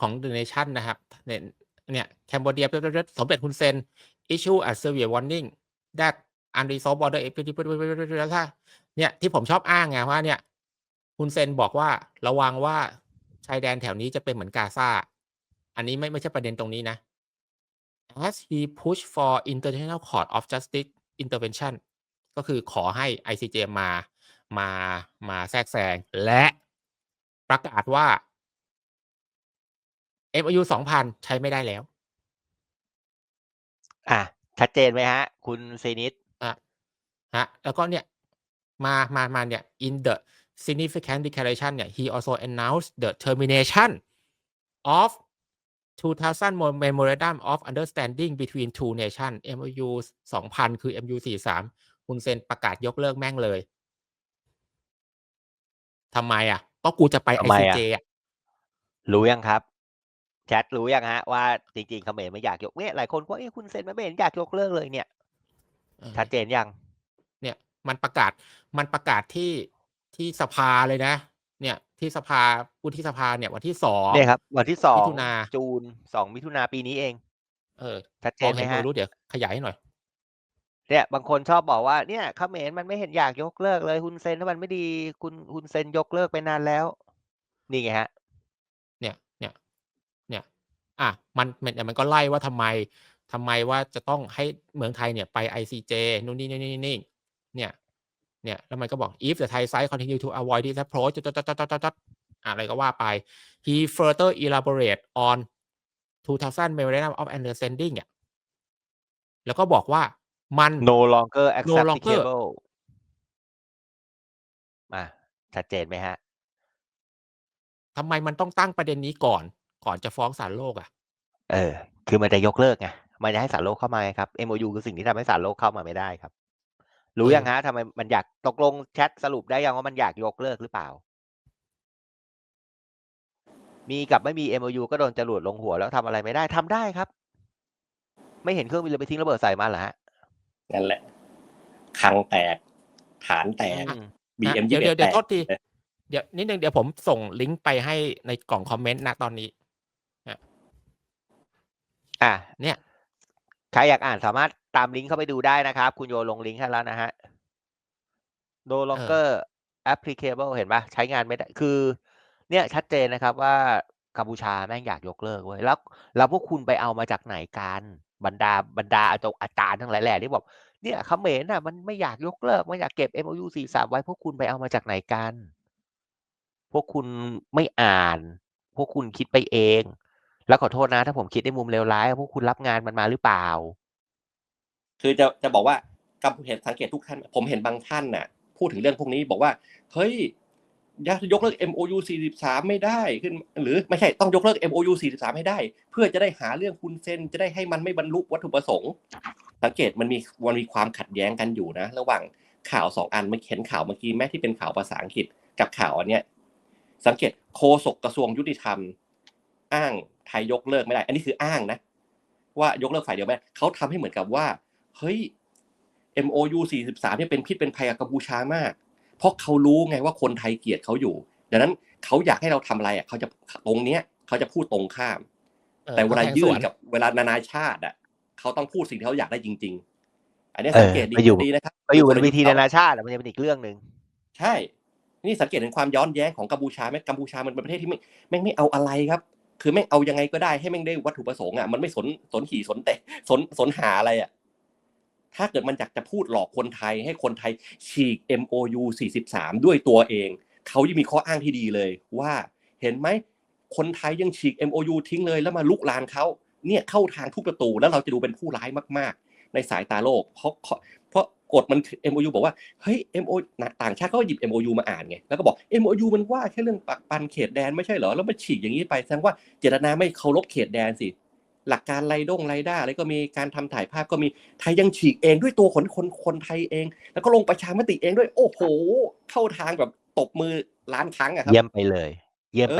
ของ The Nation นะครับเนี่ยเนี่ยแคนเบเดียสมเด็จฮุนเซน issue a severe warning that unresolved border activity เนี่ยที่ผมชอบอ้างไงว่าเนี่ยฮุนเซนบอกว่าระวังว่าชายแดนแถวนี้จะเป็นเหมือนกาซาอันนี้ไม่ไม่ใช่ประเด็นตรงนี้นะ as he push for international court of justice intervention ก็คือขอให้ ICJ มา มา มาแทรกแซง และประกาศว่า MOU 2000ใช้ไม่ได้แล้ว อะชัดเจนไหมฮะ คุณเซนิตอะฮะแล้วก็เนี่ย มามามาเนี่ย in the significant declaration เนี่ย he also announced the termination of 2000 memorandum of understanding between two nations MOU 2000 คือ MOU 43 คุณเซนประกาศยกเลิกแม่งเลยทำไมอะ ก็กูจะไปทำไมอะ ICJ อะ รู้ยังครับ แชทรู้ยังฮะว่าจริงๆเขมรไม่อยากยกเนี่ยหลายคนก็เอ้ยคุณเซนมันไม่เห็นอยากยกเลิกเลยเนี่ยเออชัดเจนยัง เนี่ย มันประกาศมันประกาศที่ที่สภาเลยนะ เนี่ย ที่สภาผู้ที่สภาเนี่ยวันที่สองเนี่ยครับ วันที่สองมิถุนาจูนสองมิถุนาปีนี้เอง เออชัดเจมอนงไหมเห็นฮะไม่รู้เดี๋ยวขยายให้หน่อยเนี่ยบางคนชอบบอกว่าเนี่ยเขมรมันไม่เห็นอยากยกเลิกเลยคุณเซนถ้ามันไม่ดีคุณคุณเซนยกเลิกไปนานแล้ว นี่ไงฮะ เนี่ย เนี่ย เนี่ย อะมันมันมันก็ไล่ว่าทำไมทำไมว่าจะต้องให้เมืองไทยเนี่ยไป ICJ นู่นนี่นี่นี่นี่เนี่ยเนี่ยแล้วมันก็บอก if the Thai side continue to avoid this approach จดจดจดจดจดจดอะไรก็ว่าไป he further elaborate on 2000 memorandum of understanding อะแล้วก็บอกว่ามัน no longer No longer acceptable มาชัดเจนไหมฮะทำไมมันต้องตั้งประเด็นนี้ก่อน ก่อนจะฟ้องศาลโลกอะ เออ คือมันจะยกเลิกไงมันจะให้ศาลโลกเข้ามาไงครับ MOU คือสิ่งที่ทำให้ศาลโลกเข้ามาไม่ได้ครับ รู้เออยังฮะทำไมมันอยากตกลงแชทสรุปได้ยังว่ามันอยากยกเลิกหรือเปล่า มีกับไม่มี MOU ก็โดนจรวดลงหัวแล้วทำอะไรไม่ได้ทำได้ครับ ไม่เห็นเครื่องบินเลยไปทิ้งระเบิดใส่มาเหรอฮะนั่นแหละคลังแตก ฐานแตกอืม BM เดี๋ยว21เดี๋ยวเดี๋ยวแตกโทษที เดี๋ยวนิดนึงเดี๋ยวผมส่งลิงก์ไปให้ในกล่องคอมเมนต์นะตอนนี้ อะเนี่ยใครอยากอ่านสามารถตามลิงก์เข้าไปดูได้นะครับ คุณโยลงลิงก์ให้แล้วนะฮะ no longer applicable เห็นปะใช้งานไม่ได้ คือ เนี่ยชัดเจนนะครับว่ากัมพูชาแม่งอยากยกเลิกเว้ยแล้วแล้วพวกคุณไปเอามาจากไหนกันบรรดาบรรดาอาจารย์อาจารย์ทั้งหลายแหล่ที่บอกเนี่ยเขมรน่ะ มันไม่อยากยกเลิกไม่อยากเก็บ MOU 43 ไว้พวกคุณไปเอามาจากไหนกัน พวกคุณไม่อ่าน พวกคุณคิดไปเอง แล้วขอโทษนะ ถ้าผมคิดในมุมเลวร้ายพวกคุณรับงานมันมาหรือเปล่า คือจะจะบอกว่ากัมพูชาสังเกตทุกท่าน ผมเห็นบางท่านน่ะ พูดถึงเรื่องพวกนี้บอกว่า เฮ้ยยกยกเลิก MOU 43 ไม่ได้ขึ้น หรือไม่ใช่ต้องยกเลิก MOU 43 ให้ได้ เพื่อจะได้หาเรื่องคุณเซนจะได้ให้มันไม่บรรลุวัตถุประสงค์ สังเกตมันมีมันมีความขัดแย้งกันอยู่นะ ระหว่างข่าวสองอันเมื่อเห็นข่าวเมื่อกี้แม้ที่เป็นข่าวภาษาอังกฤษกับข่าวอันเนี้ยสังเกตโฆษกกระทรวงยุติธรรม อ้างไทยยกเลิกไม่ได้ อันนี้คืออ้างนะ ว่ายกเลิกฝ่ายเดียวไม่ได้เขาทำให้เหมือนกับว่า เฮ้ย MOU 43เนี่ยเป็นพิษเป็นภัยกับกัมพูชามาก เพราะเขารู้ไงว่าคนไทยเกลียดเขาอยู่ ดังนั้นเขาอยากให้เราทำอะไรอะเขาจะตรงเนี้ยเขาจะพูดตรงข้ามออแต่เวลาขแทงยื่สนวนกับเวลานานาชาติอะเขาต้องพูดสิ่งที่เขาอยากได้จริง ๆ อันนี้เออสังเกตดีไปอยู่ดีนะครับไปอยู่บนกลเวทีขนานาชาติอะมันจะเป็นอีกเรื่องหนึ่งใช่ นี่สังเกตถึงความย้อนแย้งของกัมพูชาไหมกัมพูชามันเป็นประเทศที่ไม่แม่งไม่เอาอะไรครับ คือแม่งเอายังไงก็ได้ให้แม่งได้วัตถุประสงค์อะมันไม่สนสนขี่สนเตะสนสนหาอะไรอะถ้าเกิดมันอยากจะพูดหลอกคนไทยให้คนไทยฉีก MOU 43 ด้วยตัวเอง เขายังมีข้ออ้างที่ดีเลยว่าเห็นไหมคนไทยยังฉีก MOU ทิ้งเลยแล้วมาลุกลานเขาเนี่ยเข้าทางทุกประตูแล้วเราจะดูเป็นผู้ร้ายมาก ๆ ในสายตาโลก เพราะเพราะ กฎมัน MOU บอกว่าเฮ้ย MO นะต่างชาติเขาก็หยิบ MOU มาอ่านไงแล้วก็บอก MOU มันว่าแค่เรื่องปักปันเขตแดนไม่ใช่เหรอแล้วมาฉีกอย่างนี้ไปแสดงว่าเจตนาไม่เคารพเขตแดนสิหลักการไรด้งไรด้าอะไรก็มีการทำถ่ายภาพก็มีไทยยังฉีกเองด้วยตัวคนคนคนไทยเอง แล้วก็ลงประชามติเองด้วย โอ้โห เข้าทางแบบตบมือล้านครั้งอะครับ เยี่ยมไปเลย เยี่ยมไป